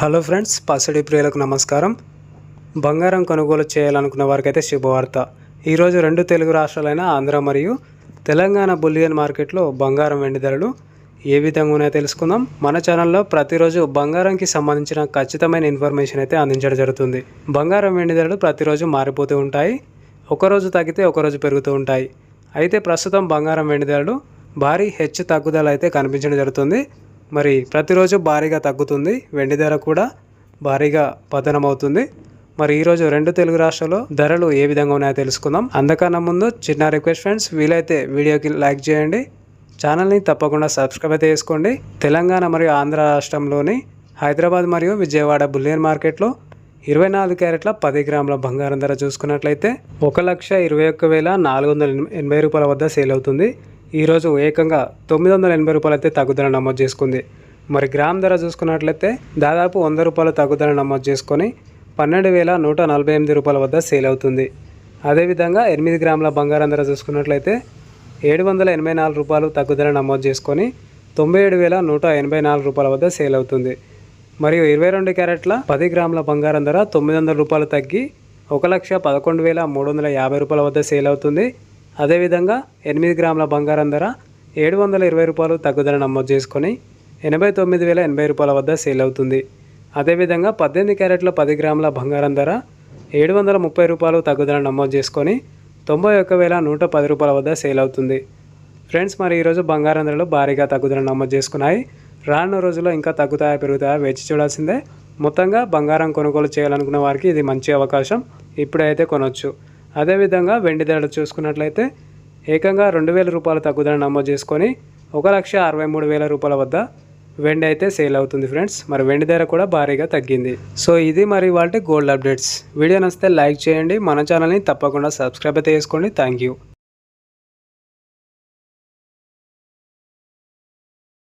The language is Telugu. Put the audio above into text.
హలో ఫ్రెండ్స్ పసడి ప్రియులకు నమస్కారం. బంగారం కొనుగోలు చేయాలనుకున్న వారికైతే శుభవార్త. ఈరోజు రెండు తెలుగు రాష్ట్రాలైన ఆంధ్ర మరియు తెలంగాణ బులియన్ మార్కెట్లో బంగారం వెండి ధరలు ఏ విధంగా ఉన్నాయో తెలుసుకుందాం. మన ఛానల్లో ప్రతిరోజు బంగారంకి సంబంధించిన ఖచ్చితమైన ఇన్ఫర్మేషన్ అయితే అందించడం జరుగుతుంది. బంగారం వెండి ధరలు ప్రతిరోజు మారిపోతూ ఉంటాయి. ఒకరోజు తగ్గితే ఒకరోజు పెరుగుతూ ఉంటాయి. అయితే ప్రస్తుతం బంగారం వెండి ధరలు భారీ హెచ్చు తగ్గుదల అయితే కనిపించడం జరుగుతుంది. మరి ప్రతిరోజు భారీగా తగ్గుతుంది. వెండి ధర కూడా భారీగా పతనమవుతుంది. మరి ఈరోజు రెండు తెలుగు రాష్ట్రాల్లో ధరలు ఏ విధంగా ఉన్నాయో తెలుసుకుందాం. అందుకన్నా ముందు చిన్న రిక్వెస్ట్ ఫ్రెండ్స్ వీలైతే వీడియోకి లైక్ చేయండి. ఛానల్ని తప్పకుండా సబ్స్క్రైబ్ అయితే చేసుకోండి. తెలంగాణ మరియు ఆంధ్ర రాష్ట్రంలోని హైదరాబాద్ మరియు విజయవాడ బుల్లియన్ మార్కెట్లో ఇరవై నాలుగు క్యారెట్ల పది గ్రాముల బంగారం ధర చూసుకున్నట్లయితే ఒక లక్ష ఇరవై ఒక్క వేల నాలుగు వందల ఎనభై రూపాయల వద్ద సేల్ అవుతుంది. ఈరోజు ఏకంగా తొమ్మిది వందల ఎనభై రూపాయలు అయితే తగ్గుదల నమోదు చేసుకుంది. మరి గ్రామ్ ధర చూసుకున్నట్లయితే దాదాపు వంద రూపాయల తగ్గుదల నమోదు చేసుకొని పన్నెండు వేల నూట నలభై ఎనిమిది రూపాయల వద్ద సేల్ అవుతుంది. అదేవిధంగా ఎనిమిది గ్రాముల బంగారం ధర చూసుకున్నట్లయితే ఏడు వందల ఎనభై నాలుగు రూపాయలు తగ్గుదల నమోదు చేసుకొని తొంభై ఏడు వేల నూట ఎనభై నాలుగు రూపాయల వద్ద సేల్ అవుతుంది. మరియు ఇరవై రెండు క్యారెట్ల పది గ్రాముల బంగారం ధర తొమ్మిది వందల రూపాయలు తగ్గి ఒక లక్ష పదకొండు వేల మూడు వందల యాభై రూపాయల వద్ద సేల్ అవుతుంది. అదేవిధంగా ఎనిమిది గ్రాముల బంగారం ధర ఏడు వందల ఇరవై రూపాయలు తగ్గుదల నమోదు చేసుకొని ఎనభై తొమ్మిది వేల ఎనభై రూపాయల వద్ద సేల్ అవుతుంది. అదేవిధంగా పద్దెనిమిది క్యారెట్ల పది గ్రాముల బంగారం ధర ఏడు వందల ముప్పై రూపాయలు తగ్గుదల నమోదు చేసుకొని తొంభై ఒక్క వేల నూట పది రూపాయల వద్ద సేల్ అవుతుంది. ఫ్రెండ్స్ మరి ఈరోజు బంగారం ధరలు భారీగా తగ్గుదల నమోదు చేసుకున్నాయి. రానున్న రోజుల్లో ఇంకా తగ్గుతాయా పెరుగుతాయా వేచి చూడాల్సిందే. మొత్తంగా బంగారం కొనుగోలు చేయాలనుకున్న వారికి ఇది మంచి అవకాశం. ఇప్పుడైతే కొనవచ్చు అదేవిధంగా వెండి ధరలు చూసుకున్నట్లయితే ఏకంగా రెండు వేల రూపాయల తగ్గుదల నమోదు చేసుకొని ఒక లక్ష అరవై మూడు వేల రూపాయల వద్ద వెండి అయితే సేల్ అవుతుంది ఫ్రెండ్స్. మరి వెండి ధర కూడా భారీగా తగ్గింది. సో ఇది మరి వాటి గోల్డ్ అప్డేట్స్. వీడియో నచ్చితే లైక్ చేయండి. మన ఛానల్ని తప్పకుండా సబ్స్క్రైబ్ అయితే చేసుకోండి. Thank you.